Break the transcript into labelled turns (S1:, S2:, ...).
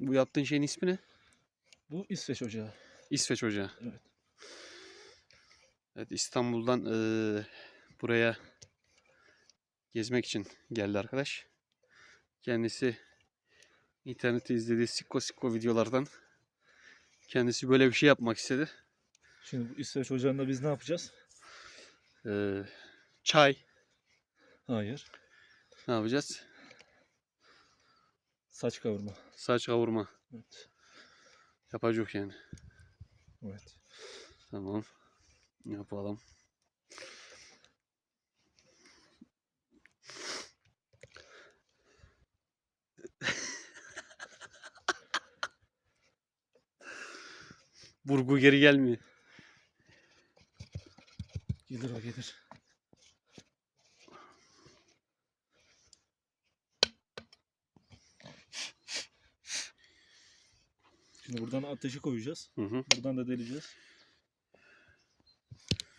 S1: Bu yaptığın şeyin ismi ne?
S2: Bu İsveç ocağı.
S1: İsveç Ocağı.
S2: Evet.
S1: Evet İstanbul'dan eee, buraya gezmek için geldi arkadaş. Kendisi internette izlediği sikko sikko videolardan kendisi böyle bir şey yapmak istedi.
S2: Şimdi bu İsveç ocağında biz ne yapacağız?
S1: Eee, çay
S2: Hayır.
S1: ne yapacağız?
S2: Saç kavurma.
S1: Saç kavurma
S2: Evet.
S1: yapacak yani.
S2: Evet.
S1: Tamam. Yapalım. Burgu geri gelmiyor.
S2: Gelir o gelir. Şimdi buradan ateşi koyacağız.
S1: Hı hı.
S2: Buradan da deleceğiz.